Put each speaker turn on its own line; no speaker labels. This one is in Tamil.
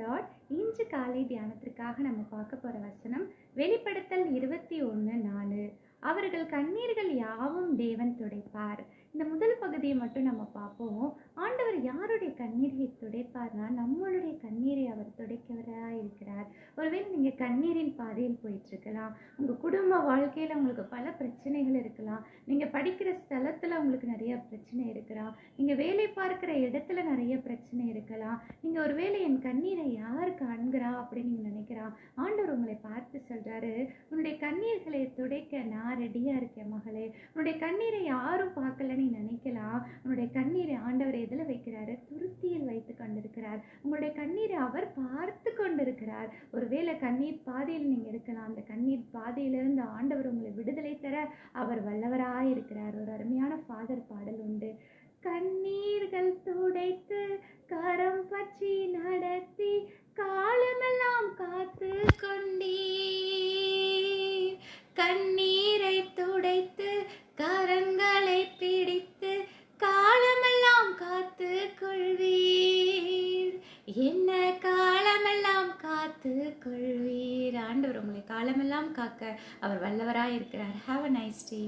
லார்ட் இன்று காலை தியானத்திற்காக நம்ம பார்க்க போகிற வசனம் வெளிப்படுத்தல் இருபத்தி ஒன்று நாலு. அவர்கள் கண்ணீர்கள் யாவும் தேவன் துடைப்பார். இந்த முதல் பகுதியை மட்டும் நம்ம பார்ப்போம். ஆண்டவர் யாருடைய கண்ணீரை துடைப்பார்னா நம்மளுடைய கண்ணீரை அவர் துடைக்கவராக இருக்கிறார். ஒருவேளை நீங்கள் கண்ணீரின் பாதையில் போயிட்டு இருக்கலாம் உங்கள் குடும்ப வாழ்க்கையில் உங்களுக்கு பல பிரச்சனைகள் இருக்கலாம். நீங்கள் படிக்கிற ஸ்தலத்தில் உங்களுக்கு நிறைய பிரச்சனை இருக்கலாம். நீங்கள் வேலை பார்க்குற இடத்துல நிறைய பிரச்சனை இருக்கலாம். நீங்கள் ஒருவேளை என் கண்ணீரை யார் காண்கிறா அப்படின்னு நீங்கள் நினைக்கிறா? ஆண்டவர் உங்களை பார்த்து சொல்கிறாரு உன்னுடைய கண்ணீர்களை துடைக்க நான் ரெடியாக இருக்கேன் மகளே. உன்னுடைய கண்ணீரை யாரும் பார்க்கல நீ நினைக்கலாம் உன்னுடைய கண்ணீரை ஆண்டவர் எதில் வைக்கிறாரு? துருத்தியில் வைத்து கொண்டிருக்கிறார். உங்களுடைய கண்ணீரை அவர் பார்த்து கொண்டிருக்கிறார். ஒருவேளை கண்ணீர் பாதையில் நீங்கள் இருக்கலாம். அந்த கண்ணீர் பாதையிலிருந்து ஆண்டவர் உங்களை விடுதலை தர அவர் வல்லவராக இருக்கிறார் ஒரு அருமையான ஃபாதர் பாடல் உண்டு. கண்ணீர்கள் கண்ணீரை துடைத்து கரங்களை பிடித்து காலமெல்லாம் காத்து கொள்வீர். என்ன காலமெல்லாம் காத்து கொள்வீர்? ஆண்டவர் உங்களை காலமெல்லாம் காக்க அவர் வல்லவராக இருக்கிறார் ஹாவ் அ நைஸ் டே